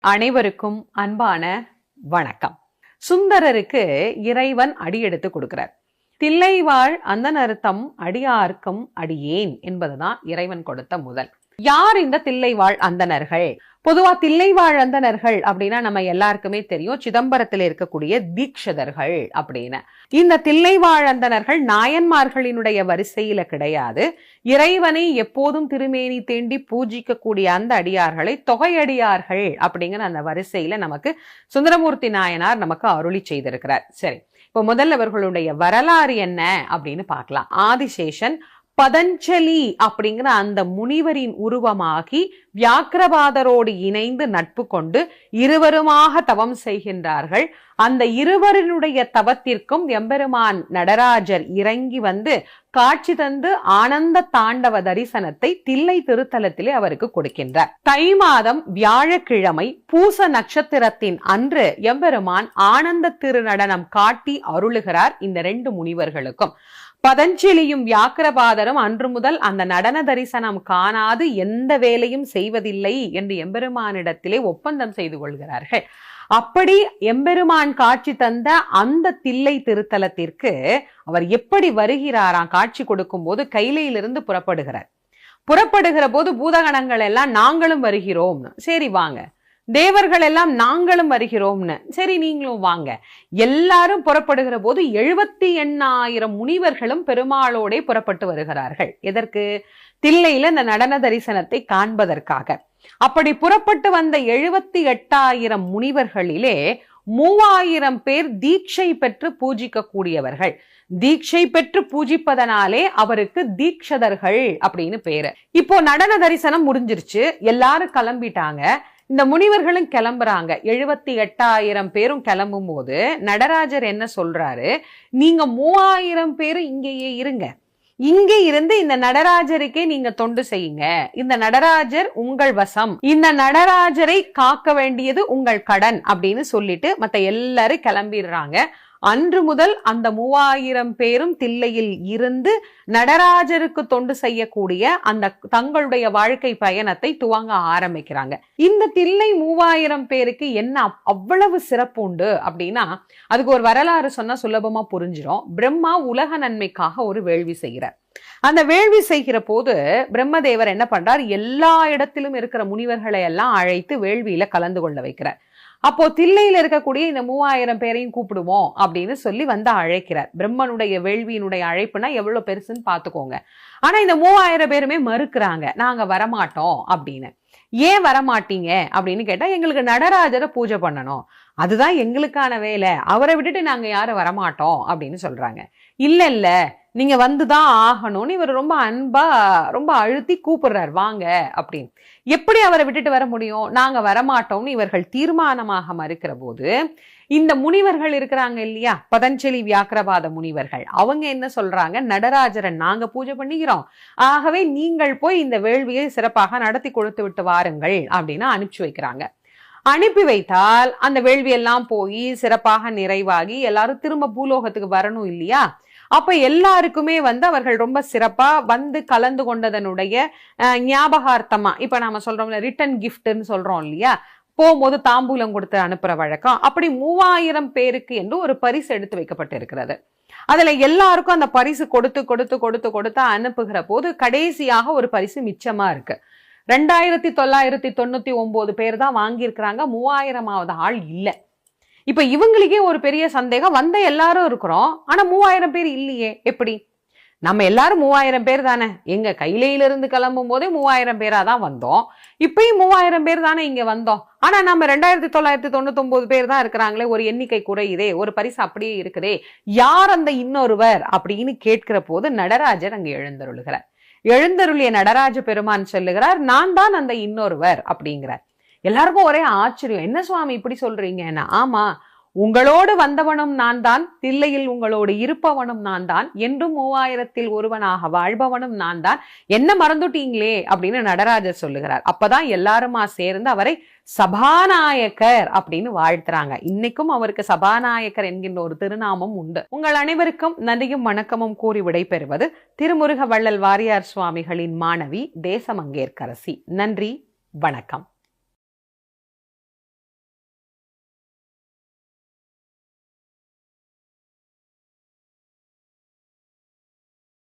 அனைவருக்கும் அன்பான வணக்கம். சுந்தரருக்கு இறைவன் அடியெடுத்து கொடுக்கிறார். தில்லைவாழ் அந்த அர்த்தம் அடியார்க்கும் அடியேன் என்பதுதான் இறைவன் கொடுத்த முதல். யார் இந்த தில்லைவாழ் அந்தணர்கள்? பொதுவா தில்லைவாழ் அந்தனர்கள் அப்படின்னா நம்ம எல்லாருக்குமே தெரியும். சிதம்பரத்தில் இருக்கக்கூடிய தீக்ஷதர்கள் அப்படின்னு. இந்த தில்லைவாழ் அந்தனர்கள் நாயன்மார்களினுடைய வரிசையில கிடையாது. இறைவனை எப்போதும் திருமேனி தேண்டி பூஜிக்கக்கூடிய அந்த அடியார்களை தொகையடியார்கள் அப்படிங்கிற அந்த வரிசையில நமக்கு சுந்தரமூர்த்தி நாயனார் நமக்கு அருளி செய்திருக்கிறார். சரி இப்போ முதல்ல அவர்களுடைய வரலாறு என்ன அப்படின்னு பார்க்கலாம். ஆதிசேஷன் பதஞ்சலி அப்படிங்கிற அந்த முனிவரின் உருவமாகி வியாக்கிரபாதரோடு இணைந்து நட்பு கொண்டு இருவருமாக தவம் செய்கின்றார்கள். அந்த இருவரினுடைய தவத்திற்கும் எம்பெருமான் நடராஜர் இறங்கி வந்து காட்சி தந்து ஆனந்த தாண்டவ தரிசனத்தை தில்லை திருத்தலத்திலே அவருக்கு கொடுக்கின்றார். தை மாதம் வியாழக்கிழமை பூச நட்சத்திரத்தின் அன்று எம்பெருமான் ஆனந்த திருநடனம் காட்டி அருளுகிறார் இந்த ரெண்டு முனிவர்களுக்கும். பதஞ்சலியும் வியாக்கிரபாதரும் அன்று முதல் அந்த நடன தரிசனம் காணாது எந்த வேலையும் செய்வதில்லை என்று எம்பெருமானிடத்திலே ஒப்பந்தம் செய்து கொள்கிறார்கள். அப்படி எம்பெருமான் காட்சி தந்த அந்த தில்லை திருத்தலத்திற்கு அவர் எப்படி வருகிறாராம்? காட்சி கொடுக்கும் போது கைலையிலிருந்து புறப்படுகிறார். புறப்படுகிற போது பூதகணங்கள் எல்லாம் நாங்களும் வருகிறோம். சரி வாங்க. தேவர்கள் எல்லாம் நாங்களும் வருகிறோம்னு. சரி நீங்களும் வாங்க. எல்லாரும் புறப்படுகிற போது எழுபத்தி எண்ணாயிரம் முனிவர்களும் பெருமாளோடே புறப்பட்டு வருகிறார்கள். எதற்கு? தில்லையில இந்த நடன தரிசனத்தை காண்பதற்காக. அப்படி புறப்பட்டு வந்த எழுபத்தி எட்டாயிரம் முனிவர்களிலே மூவாயிரம் பேர் தீட்சை பெற்று பூஜிக்க கூடியவர்கள் தீட்சை பெற்று பூஜிப்பதனாலே அவருக்கு தீட்சதர்கள் அப்படின்னு பேரு. இப்போ நடன தரிசனம் முடிஞ்சிருச்சு. எல்லாரும் கிளம்பிட்டாங்க. இந்த முனிவர்களும் கிளம்புறாங்க. எழுபத்தி எட்டாயிரம் பேரும் கிளம்பும் போது நடராஜர் என்ன சொல்றாரு? நீங்க மூவாயிரம் பேரும் இங்கேயே இருங்க. இங்கே இருந்து இந்த நடராஜருக்கே நீங்க தொண்டு செய்யுங்க. இந்த நடராஜர் உங்கள் வசம். இந்த நடராஜரை காக்க வேண்டியது உங்கள் கடன் அப்படின்னு சொல்லிட்டு மத்த எல்லாரும் கிளம்பிடுறாங்க. அன்று முதல் அந்த மூவாயிரம் பேரும் தில்லையில் இருந்து நடராஜருக்கு தொண்டு செய்யக்கூடிய அந்த தங்களுடைய வாழ்க்கை பயணத்தை துவங்க ஆரம்பிக்கிறாங்க. இந்த தில்லை மூவாயிரம் பேருக்கு என்ன அவ்வளவு சிறப்பு உண்டு அப்படின்னா அதுக்கு ஒரு வரலாறு சொன்னா சுலபமா புரிஞ்சிடும் பிரம்மா உலக நன்மைக்காக ஒரு வேள்வி செய்கிறார். அந்த வேள்வி செய்கிற போது பிரம்மதேவர் என்ன பண்றார்? எல்லா இடத்திலும் இருக்கிற முனிவர்களை எல்லாம் அழைத்து வேள்வியில கலந்து கொள்ள வைக்கிறார். அப்போ தில்லையில இருக்கக்கூடிய இந்த மூவாயிரம் பேரையும் கூப்பிடுவோம் அப்படின்னு சொல்லி வந்து அழைக்கிறார். பிரம்மனுடைய வேள்வியினுடைய அழைப்புனா எவ்வளவு பெருசுன்னு பாத்துக்கோங்க ஆனா இந்த மூவாயிரம் பேருமே மறுக்கிறாங்க. நாங்க வரமாட்டோம் அப்படின்னு. ஏன் வரமாட்டீங்க அப்படின்னு கேட்டா எங்களுக்கு நடராஜரை பூஜை பண்ணணும். அதுதான் எங்களுக்கான வேலை. அவரை விட்டுட்டு நாங்க யாரும் வரமாட்டோம் அப்படின்னு சொல்றாங்க. இல்ல இல்ல. நீங்க வந்துதான் ஆகணும்னு இவர் ரொம்ப அன்பா ரொம்ப அழுத்தி கூப்பிடுறாரு வாங்க அப்படின்னு. எப்படி அவரை விட்டுட்டு வர முடியும்? நாங்க வரமாட்டோம்னு இவர்கள் தீர்மானமாக மறுக்கிற போது இந்த முனிவர்கள் இருக்கிறாங்க இல்லையா? பதஞ்சலி வியாக்கிரபாத முனிவர்கள். அவங்க என்ன சொல்றாங்க? நடராஜரை நாங்க பூஜை பண்ணிக்கிறோம். ஆகவே நீங்கள் போய் இந்த வேள்வியை சிறப்பாக நடத்தி கொடுத்து விட்டு வாருங்கள் அப்படின்னு அனுப்பிச்சு வைக்கிறாங்க. அனுப்பி வைத்தால் அந்த வேள்வியெல்லாம் போய் சிறப்பாக நிறைவாகி எல்லாரும் திரும்ப பூலோகத்துக்கு வரணும் இல்லையா? அப்ப எல்லாருக்குமே வந்து அவர்கள் ரொம்ப சிறப்பா வந்து கலந்து கொண்டதனுடைய ஞாபகார்த்தமா இப்ப நாம சொல்றோம்ல ரிட்டன் கிஃப்ட்னு சொல்றோம் இல்லையா? போகும்போது தாம்பூலம் கொடுத்து அனுப்புற வழக்கம். அப்படி மூவாயிரம் பேருக்கு என்று ஒரு பரிசு எடுத்து வைக்கப்பட்டு இருக்கிறது அதுல எல்லாருக்கும் அந்த பரிசு கொடுத்து கொடுத்து கொடுத்து கொடுத்து அனுப்புகிற போது கடைசியாக ஒரு பரிசு மிச்சமா இருக்கு. ரெண்டாயிரத்தி தொள்ளாயிரத்தி தொண்ணூத்தி ஒன்பது பேர் தான் வாங்கியிருக்கிறாங்க. மூவாயிரமாவது ஆள் இல்லை. இப்ப இவங்களுக்கே ஒரு பெரிய சந்தேகம். வந்த எல்லாரும் இருக்கிறோம். ஆனா மூவாயிரம் பேர் இல்லையே. எப்படி? நம்ம எல்லாரும் மூவாயிரம் பேர் தானே. எங்க இருந்து கிளம்பும் போதே மூவாயிரம் பேரா தான் வந்தோம். இப்பயும் மூவாயிரம் பேர் தானே இங்க வந்தோம். ஆனா நம்ம ரெண்டாயிரத்தி தொள்ளாயிரத்தி தொண்ணூத்தி பேர் தான் இருக்கிறாங்களே. ஒரு எண்ணிக்கை குறையுதே ஒரு பரிசு அப்படியே இருக்குதே. யார் அந்த இன்னொருவர்? அப்படின்னு கேட்கிற போது நடராஜர் அங்க எழுந்தருளுகிறார். எழுந்தருளிய நடராஜ பெருமான் சொல்லுகிறார் நான் தான் அந்த இன்னொருவர் அப்படிங்கிறார். எல்லாருக்கும் ஒரே ஆச்சரியம். என்ன சுவாமி இப்படி சொல்றீங்கன்னா ஆமா. உங்களோடு வந்தவனும் நான் தான் தில்லையில் உங்களோடு இருப்பவனும் நான் தான் என்றும் மூவாயிரத்தில் ஒருவனாக வாழ்பவனும் நான் தான் என்ன மறந்துட்டீங்களே அப்படின்னு நடராஜர் சொல்லுகிறார். அப்பதான் எல்லாருமா சேர்ந்து அவரை சபாநாயகர் அப்படின்னு வாழ்த்துறாங்க. இன்னைக்கும் அவருக்கு சபாநாயகர் என்கின்ற ஒரு திருநாமம் உண்டு. உங்கள் அனைவருக்கும் நன்றியும் வணக்கமும் கூறி விடைபெறுவது திருமுருக வள்ளல் வாரியார் சுவாமிகளின் மாணவி தேசமங்கேற்கரசி. நன்றி வணக்கம்.